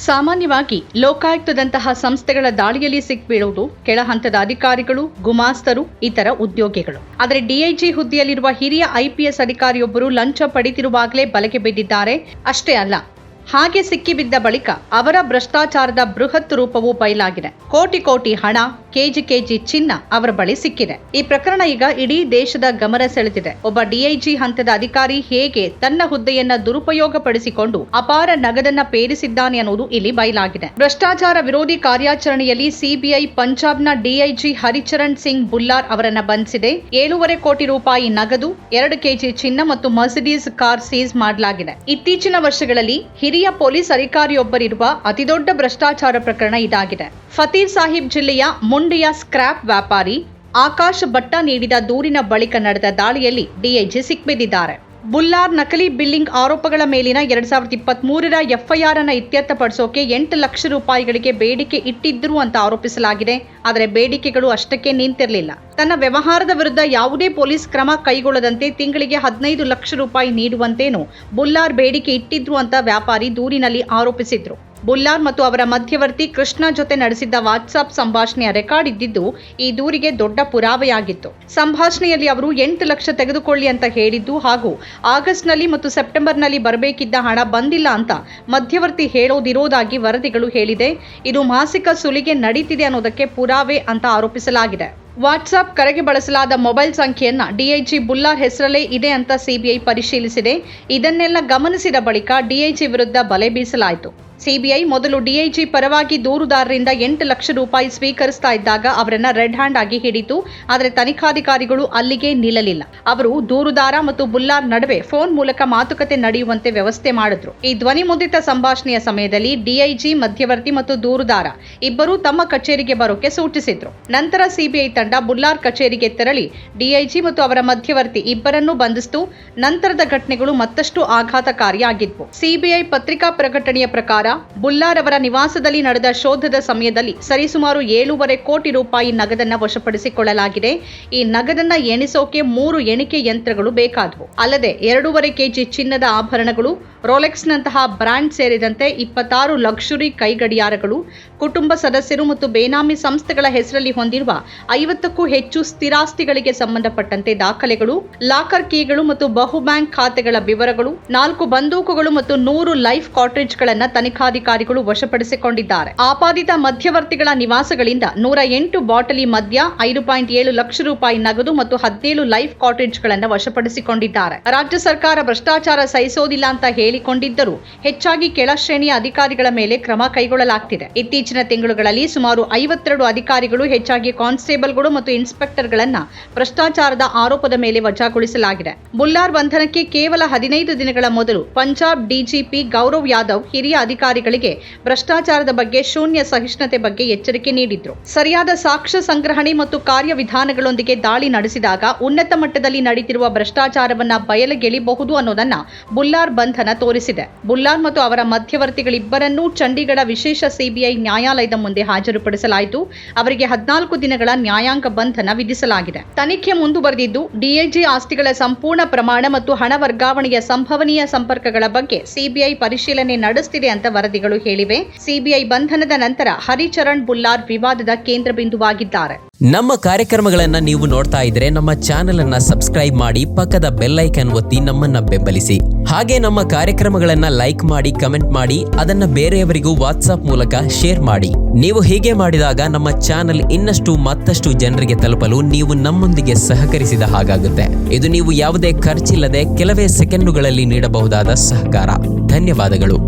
ಸಾಮಾನ್ಯವಾಗಿ ಲೋಕಾಯುಕ್ತದಂತಹ ಸಂಸ್ಥೆಗಳ ದಾಳಿಯಲ್ಲಿ ಸಿಕ್ಬೀಳುವುದು ಕೆಳ ಹಂತದ ಅಧಿಕಾರಿಗಳು, ಗುಮಾಸ್ತರು, ಇತರ ಉದ್ಯೋಗಿಗಳು. ಆದರೆ ಡಿಐಜಿ ಹುದ್ದೆಯಲ್ಲಿರುವ ಹಿರಿಯ ಐಪಿಎಸ್ ಅಧಿಕಾರಿಯೊಬ್ಬರು ಲಂಚ ಪಡೆದಿರುವಾಗಲೇ ಬಲೆಗೆ ಬಿದ್ದಿದ್ದಾರೆ ಅಷ್ಟೇ ಅಲ್ಲ ಹಾಗೆ ಸಿಕ್ಕಿಬಿದ್ದ ಬಳಿಕ ಅವರ ಭ್ರಷ್ಟಾಚಾರದ ಬೃಹತ್ ರೂಪವು ಬಯಲಾಗಿದೆ. ಕೋಟಿ ಕೋಟಿ ಹಣ, ಕೆಜಿ ಕೆಜಿ ಚಿನ್ನ ಅವರ ಬಳಿ ಸಿಕ್ಕಿದೆ. ಈ ಪ್ರಕರಣ ಈಗ ಇಡೀ ದೇಶದ ಗಮನ ಸೆಳೆದಿದೆ. ಒಬ್ಬ ಡಿಐಜಿ ಹಂತದ ಅಧಿಕಾರಿ ಹೇಗೆ ತನ್ನ ಹುದ್ದೆಯನ್ನ ದುರುಪಯೋಗಪಡಿಸಿಕೊಂಡು ಅಪಾರ ನಗದನ್ನ ಪೇರಿಸಿದ್ದಾನೆ ಅನ್ನೋದು ಇಲ್ಲಿ ಬಯಲಾಗಿದೆ. ಭ್ರಷ್ಟಾಚಾರ ವಿರೋಧಿ ಕಾರ್ಯಾಚರಣೆಯಲ್ಲಿ ಸಿಬಿಐ ಪಂಜಾಬ್ನ ಡಿಐಜಿ ಹರಿಚರಣ್ ಸಿಂಗ್ ಬುಲ್ಲಾರ್ ಅವರನ್ನ ಬಂಧಿಸಿದೆ. ಏಳೂವರೆ ಕೋಟಿ ರೂಪಾಯಿ ನಗದು, ಎರಡು ಕೆಜಿ ಚಿನ್ನ ಮತ್ತು ಮರ್ಸಿಡೀಸ್ ಕಾರ್ ಸೀಸ್ ಮಾಡಲಾಗಿದೆ. ಇತ್ತೀಚಿನ ವರ್ಷಗಳಲ್ಲಿ ಹಿರಿಯ ಪೊಲೀಸ್ ಅಧಿಕಾರಿಯೊಬ್ಬರಿರುವ ಅತಿದೊಡ್ಡ ಭ್ರಷ್ಟಾಚಾರ ಪ್ರಕರಣ ಇದಾಗಿದೆ. ಫತೀರ್ ಸಾಹಿಬ್ ಜಿಲ್ಲೆಯ ಮುಂಡಿಯ ಸ್ಕ್ರಾಪ್ ವ್ಯಾಪಾರಿ ಆಕಾಶ್ ಭಟ್ಟ ನೀಡಿದ ದೂರಿನ ಬಳಿಕ ನಡೆದ ದಾಳಿಯಲ್ಲಿ ಡಿಐಜಿ ಸಿಕ್ಬಿದ್ದಿದ್ದಾರೆ. ಬುಲ್ಲಾರ್ ನಕಲಿ ಬಿಲ್ಲಿಂಗ್ ಆರೋಪಗಳ ಮೇಲಿನ ಎರಡ್ ಸಾವಿರದ ಇಪ್ಪತ್ತ್ ಮೂರರ ಎಫ್ಐಆರ್ ಅನ್ನು ಇತ್ಯರ್ಥಪಡಿಸೋಕೆ ಎಂಟು ಲಕ್ಷ ರೂಪಾಯಿಗಳಿಗೆ ಬೇಡಿಕೆ ಇಟ್ಟಿದ್ದರು ಅಂತ ಆರೋಪಿಸಲಾಗಿದೆ. ಆದರೆ ಬೇಡಿಕೆಗಳು ಅಷ್ಟಕ್ಕೆ ನಿಂತಿರಲಿಲ್ಲ. ತನ್ನ ವ್ಯವಹಾರದ ವಿರುದ್ಧ ಯಾವುದೇ ಪೊಲೀಸ್ ಕ್ರಮ ಕೈಗೊಳ್ಳದಂತೆ ತಿಂಗಳಿಗೆ ಹದಿನೈದು ಲಕ್ಷ ರೂಪಾಯಿ ನೀಡುವಂತೇನು ಬುಲ್ಲಾರ್ ಬೇಡಿಕೆ ಇಟ್ಟಿದ್ರು ಅಂತ ವ್ಯಾಪಾರಿ ದೂರಿನಲ್ಲಿ ಆರೋಪಿಸಿದ್ರು. ಬುಲ್ಲಾರ್ ಮತ್ತು ಅವರ ಮಧ್ಯವರ್ತಿ ಕೃಷ್ಣ ಜೊತೆ ನಡೆಸಿದ್ದ ವಾಟ್ಸಾಪ್ ಸಂಭಾಷಣೆಯ ರೆಕಾರ್ಡ್ ಇದ್ದಿದ್ದು ಈ ದೂರಿಗೆ ದೊಡ್ಡ ಪುರಾವೆಯಾಗಿತ್ತು. ಸಂಭಾಷಣೆಯಲ್ಲಿ ಅವರು ಎಂಟು ಲಕ್ಷ ತೆಗೆದುಕೊಳ್ಳಿ ಅಂತ ಹೇಳಿದ್ದು ಹಾಗೂ ಆಗಸ್ಟ್ನಲ್ಲಿ ಮತ್ತು ಸೆಪ್ಟೆಂಬರ್ನಲ್ಲಿ ಬರಬೇಕಿದ್ದ ಹಣ ಬಂದಿಲ್ಲ ಅಂತ ಮಧ್ಯವರ್ತಿ ಹೇಳೋದಿರೋದಾಗಿ ವರದಿಗಳು ಹೇಳಿದೆ. ಇದು ಮಾಸಿಕ ಸುಲಿಗೆ ನಡೀತಿದೆ ಅನ್ನೋದಕ್ಕೆ ಪುರಾವೆ ಅಂತ ಆರೋಪಿಸಲಾಗಿದೆ. ವಾಟ್ಸಾಪ್ ಕರೆಗೆ ಬಳಸಲಾದ ಮೊಬೈಲ್ ಸಂಖ್ಯೆಯನ್ನ ಡಿಐಜಿ ಬುಲ್ಲಾರ್ ಹೆಸರಲ್ಲೇ ಇದೆ ಅಂತ ಸಿಬಿಐ ಪರಿಶೀಲಿಸಿದೆ. ಇದನ್ನೆಲ್ಲ ಗಮನಿಸಿದ ಬಳಿಕ ಡಿಐಜಿ ವಿರುದ್ಧ ಬಲೆ ಬೀಸಲಾಯಿತು. ಸಿಬಿಐ ಮೊದಲು ಡಿಐಜಿ ಪರವಾಗಿ ದೂರುದಾರರಿಂದ ಎಂಟು ಲಕ್ಷ ರೂಪಾಯಿ ಸ್ವೀಕರಿಸ್ತಾ ಇದ್ದಾಗ ಅವರನ್ನ ರೆಡ್ ಹ್ಯಾಂಡ್ ಆಗಿ ಹಿಡಿತು, ಆದರೆ ತನಿಖಾಧಿಕಾರಿಗಳು ಅಲ್ಲಿಗೆ ನಿಲ್ಲಲಿಲ್ಲ. ಅವರು ದೂರುದಾರ ಮತ್ತು ಬುಲ್ಲಾರ್ ನಡುವೆ ಫೋನ್ ಮೂಲಕ ಮಾತುಕತೆ ನಡೆಯುವಂತೆ ವ್ಯವಸ್ಥೆ ಮಾಡಿದ್ರು. ಈ ಧ್ವನಿ ಮುದ್ರಿತ ಸಂಭಾಷಣೆಯ ಸಮಯದಲ್ಲಿ ಡಿಐಜಿ, ಮಧ್ಯವರ್ತಿ ಮತ್ತು ದೂರುದಾರ ಇಬ್ಬರೂ ತಮ್ಮ ಕಚೇರಿಗೆ ಬರೋಕೆ ಸೂಚಿಸಿದ್ರು. ನಂತರ ಸಿಬಿಐ ತಂಡ ಬುಲ್ಲಾರ್ ಕಚೇರಿಗೆ ತೆರಳಿ ಡಿಐಜಿ ಮತ್ತು ಅವರ ಮಧ್ಯವರ್ತಿ ಇಬ್ಬರನ್ನೂ ಬಂಧಿಸಿತು. ನಂತರದ ಘಟನೆಗಳು ಮತ್ತಷ್ಟು ಆಘಾತಕಾರಿಯಾಗಿದ್ವು. ಸಿಬಿಐ ಪತ್ರಿಕಾ ಪ್ರಕಟಣೆಯ ಪ್ರಕಾರ ಬುಲ್ಲಾರ್ ಅವರ ನಿವಾಸದಲ್ಲಿ ನಡೆದ ಶೋಧದ ಸಮಯದಲ್ಲಿ ಸರಿಸುಮಾರು ಏಳೂವರೆ ಕೋಟಿ ರೂಪಾಯಿ ನಗದನ್ನ ವಶಪಡಿಸಿಕೊಳ್ಳಲಾಗಿದೆ. ಈ ನಗದನ್ನ ಎಣಿಸೋಕೆ ಮೂರು ಎಣಿಕೆ ಯಂತ್ರಗಳು ಬೇಕಾದವು. ಅಲ್ಲದೆ ಎರಡೂವರೆ ಕೆಜಿ ಚಿನ್ನದ ಆಭರಣಗಳು, ರೋಲೆಕ್ಸ್ನಂತಹ ಬ್ರ್ಯಾಂಡ್ ಸೇರಿದಂತೆ ಇಪ್ಪತ್ತಾರು ಲಕ್ಷುರಿ ಕೈಗಡಿಯಾರಗಳು, ಕುಟುಂಬ ಸದಸ್ಯರು ಮತ್ತು ಬೇನಾಮಿ ಸಂಸ್ಥೆಗಳ ಹೆಸರಲ್ಲಿ ಹೊಂದಿರುವ ಐವತ್ತಕ್ಕೂ ಹೆಚ್ಚು ಸ್ಥಿರಾಸ್ತಿಗಳಿಗೆ ಸಂಬಂಧಪಟ್ಟಂತೆ ದಾಖಲೆಗಳು, ಲಾಕರ್ ಕೀಗಳು ಮತ್ತು ಬಹು ಬ್ಯಾಂಕ್ ಖಾತೆಗಳ ವಿವರಗಳು, ನಾಲ್ಕು ಬಂದೂಕುಗಳು ಮತ್ತು ನೂರು ಲೈಫ್ ಕಾಟ್ರೇಜ್ಗಳನ್ನ ತನಿಖಾಧಿಕಾರಿಗಳು ವಶಪಡಿಸಿಕೊಂಡಿದ್ದಾರೆ. ಆಪಾದಿತ ಮಧ್ಯವರ್ತಿಗಳ ನಿವಾಸಗಳಿಂದ ನೂರ ಎಂಟು ಬಾಟಲಿ ಮದ್ಯ, ಐದು ಪಾಯಿಂಟ್ ಏಳು ಲಕ್ಷ ರೂಪಾಯಿ ನಗದು ಮತ್ತು ಹದಿನೇಳು ಲೈಫ್ ಕಾಟೇಜ್ಗಳನ್ನು ವಶಪಡಿಸಿಕೊಂಡಿದ್ದಾರೆ. ರಾಜ್ಯ ಸರ್ಕಾರ ಭ್ರಷ್ಟಾಚಾರ ಸಹಿಸೋದಿಲ್ಲ ಅಂತ ಹೇಳಿಕೊಂಡಿದ್ದರೂ ಹೆಚ್ಚಾಗಿ ಕೆಳ ಶ್ರೇಣಿಯ ಅಧಿಕಾರಿಗಳ ಮೇಲೆ ಕ್ರಮ ಕೈಗೊಳ್ಳಲಾಗ್ತಿದೆ. ಇತ್ತೀಚಿನ ತಿಂಗಳುಗಳಲ್ಲಿ ಸುಮಾರು ಐವತ್ತೆರಡು ಅಧಿಕಾರಿಗಳು ಹೆಚ್ಚಾಗಿ ಕಾನ್ಸ್ಟೇಬಲ್ಗಳು ಮತ್ತು ಇನ್ಸ್ಪೆಕ್ಟರ್ಗಳನ್ನ ಭ್ರಷ್ಟಾಚಾರದ ಆರೋಪದ ಮೇಲೆ ವಜಾಗೊಳಿಸಲಾಗಿದೆ. ಬುಲ್ಲಾರ್ ಬಂಧನಕ್ಕೆ ಕೇವಲ ಹದಿನೈದು ದಿನಗಳ ಮೊದಲು ಪಂಜಾಬ್ ಡಿಜಿಪಿ ಗೌರವ್ ಯಾದವ್ ಹಿರಿಯ ಅಧಿಕಾರಿಗಳಿಗೆ ಭ್ರಷ್ಟಾಚಾರದ ಬಗ್ಗೆ ಶೂನ್ಯ ಸಹಿಷ್ಣುತೆ ಬಗ್ಗೆ ಎಚ್ಚರಿಕೆ ನೀಡಿದ್ರು. ಸರಿಯಾದ ಸಾಕ್ಷ್ಯ ಸಂಗ್ರಹಣೆ ಮತ್ತು ಕಾರ್ಯವಿಧಾನಗಳೊಂದಿಗೆ ದಾಳಿ ನಡೆಸಿದಾಗ ಉನ್ನತ ಮಟ್ಟದಲ್ಲಿ ನಡೆಯುತ್ತಿರುವ ಭ್ರಷ್ಟಾಚಾರವನ್ನ ಬಯಲಗೆಳಿಬಹುದು ಅನ್ನೋದನ್ನ ಬುಲ್ಲಾರ್ ಬಂಧನ ತೋರಿಸಿದೆ. ಬುಲ್ಲಾರ್ ಮತ್ತು ಅವರ ಮಧ್ಯವರ್ತಿಗಳಿಬ್ಬರನ್ನೂ ಚಂಡೀಗಢ ವಿಶೇಷ ಸಿಬಿಐ ನ್ಯಾಯಾಲಯದ ಮುಂದೆ ಹಾಜರುಪಡಿಸಲಾಯಿತು. ಅವರಿಗೆ ಹದಿನಾಲ್ಕು ದಿನಗಳ ನ್ಯಾಯಾಂಗ ಬಂಧನ ವಿಧಿಸಲಾಗಿದೆ. ತನಿಖೆ ಮುಂದುವರೆದಿದ್ದು, ಡಿಎಜಿ ಆಸ್ತಿಗಳ ಸಂಪೂರ್ಣ ಪ್ರಮಾಣ ಮತ್ತು ಹಣ ವರ್ಗಾವಣೆಯ ಸಂಭವನೀಯ ಸಂಪರ್ಕಗಳ ಬಗ್ಗೆ ಸಿಬಿಐ ಪರಿಶೀಲನೆ ನಡೆಸುತ್ತಿದೆ ಅಂತ ವರದಿಗಳು ಹೇಳಿವೆ. ಸಿಬಿಐ ಬಂಧನದ ನಂತರ ಹರಿಚರಣ್ ಬುಲ್ಲಾರ್ ವಿವಾದದ ಕೇಂದ್ರ ಬಿಂದುವಾಗಿದ್ದಾರೆ ನಮ್ಮ ಕಾರ್ಯಕ್ರಮಗಳನ್ನ ನೀವು ನೋಡ್ತಾ ಇದ್ರೆ ನಮ್ಮ ಚಾನೆಲ್ ಅನ್ನ ಸಬ್ಸ್ಕ್ರೈಬ್ ಮಾಡಿ ಪಕ್ಕದ ಬೆಲ್ಲೈಕನ್ ಒತ್ತಿ ನಮ್ಮನ್ನ ಬೆಂಬಲಿಸಿ. ಹಾಗೆ ನಮ್ಮ ಕಾರ್ಯಕ್ರಮಗಳನ್ನ ಲೈಕ್ ಮಾಡಿ, ಕಮೆಂಟ್ ಮಾಡಿ, ಅದನ್ನ ಬೇರೆಯವರಿಗೂ ವಾಟ್ಸ್ಆಪ್ ಮೂಲಕ ಶೇರ್ ಮಾಡಿ. ನೀವು ಹೀಗೆ ಮಾಡಿದಾಗ ನಮ್ಮ ಚಾನೆಲ್ ಇನ್ನಷ್ಟು ಮತ್ತಷ್ಟು ಜನರಿಗೆ ತಲುಪಲು ನೀವು ನಮ್ಮೊಂದಿಗೆ ಸಹಕರಿಸಿದ ಹಾಗಾಗುತ್ತೆ. ಇದು ನೀವು ಯಾವುದೇ ಖರ್ಚಿಲ್ಲದೆ ಕೆಲವೇ ಸೆಕೆಂಡುಗಳಲ್ಲಿ ನೀಡಬಹುದಾದ ಸಹಕಾರ. ಧನ್ಯವಾದಗಳು.